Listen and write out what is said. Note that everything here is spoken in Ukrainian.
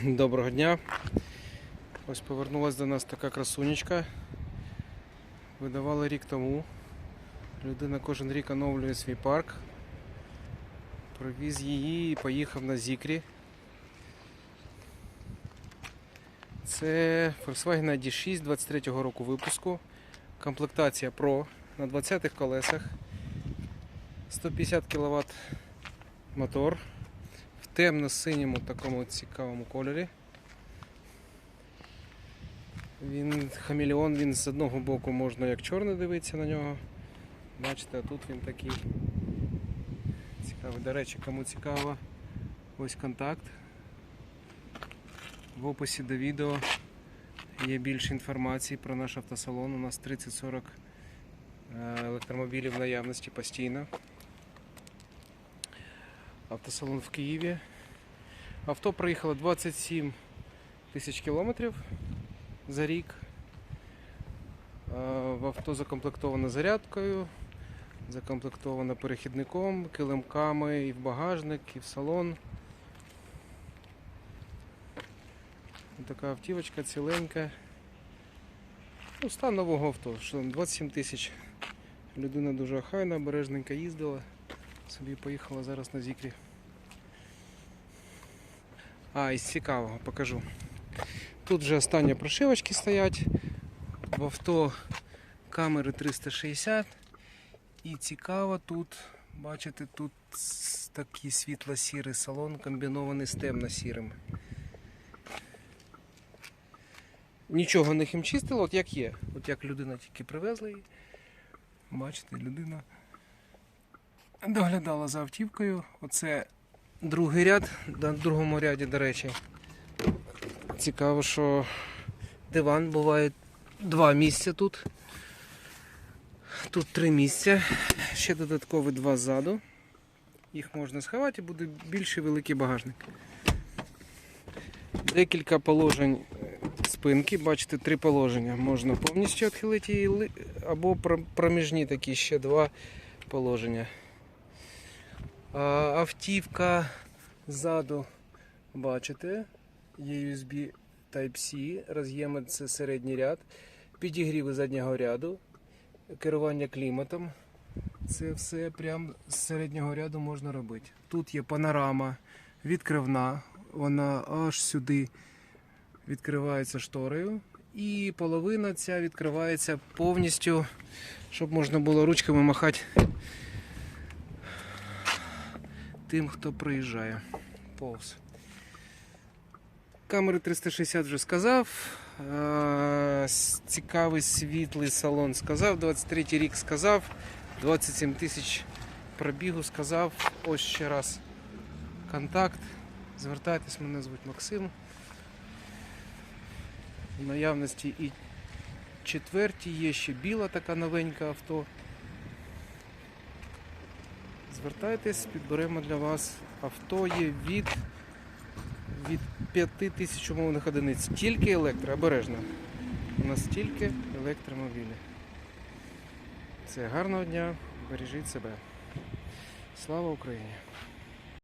Доброго дня. Ось повернулася до нас така красунечка. Видавали рік тому. Людина кожен рік оновлює свій парк. Привіз її і поїхав на Зікрі. Це Volkswagen ID6 23-го року випуску. Комплектація Pro на 20-х колесах. 150 кВт мотор темно-синьому такому цікавому кольорі. Він хамелеон, він з одного боку можна як чорний дивитися на нього. Бачите, а тут він такий цікавий. До речі, кому цікаво, ось контакт. В описі до відео є більше інформації про наш автосалон. У нас 30-40 е, електромобілів в наявності постійно. Автосалон в Києві. Авто проїхало 27 тисяч кілометрів за рік. Е, В авто закомплектовано зарядкою, закомплектовано перехідником, килимками і в багажник, і в салон. Така автівочка ціленька. Ну, стан нового авто, що 27 тисяч. Людина дуже охайна, обережненько їздила. Собі поїхала зараз на зікрі. А, із цікавого покажу. Тут вже останні прошивочки стоять. В авто камери 360. І цікаво тут, бачите, тут такий світло-сірий салон, комбінований з темно-сірим. Нічого не хімчистило, от як є. От як людина тільки привезла її. Бачите, людина доглядала за автівкою. Оце другий ряд, на другому ряді, до речі. Цікаво, що диван буває два місця тут. Тут три місця. Ще додаткові два ззаду. Їх можна сховати і буде більший великий багажник. Декілька положень е, спинки, бачите, три положення. Можна повністю відхилити її або проміжні такі ще два положення. Автівка ззаду, бачите, є USB Type-C, роз'єми це середній ряд, підігріви заднього ряду, керування кліматом. Це все прямо з середнього ряду можна робити. Тут є панорама відкривна, вона аж сюди відкривається шторою. І половина ця відкривається повністю, щоб можна було ручками махати тим, хто приїжджає повз. Камери 360 вже сказав. Е, Цікавий світлий салон сказав. 23 й рік сказав. 27 тисяч пробігу сказав. Ось ще раз контакт. Звертайтесь, мене звуть Максим. В наявності і четверті є ще біла така новенька авто. Звертайтесь, підберемо для вас авто є від, від 5 тисяч умовних одиниць. Тільки електро, обережно. У нас тільки електромобілі. Це гарного дня, бережіть себе. Слава Україні!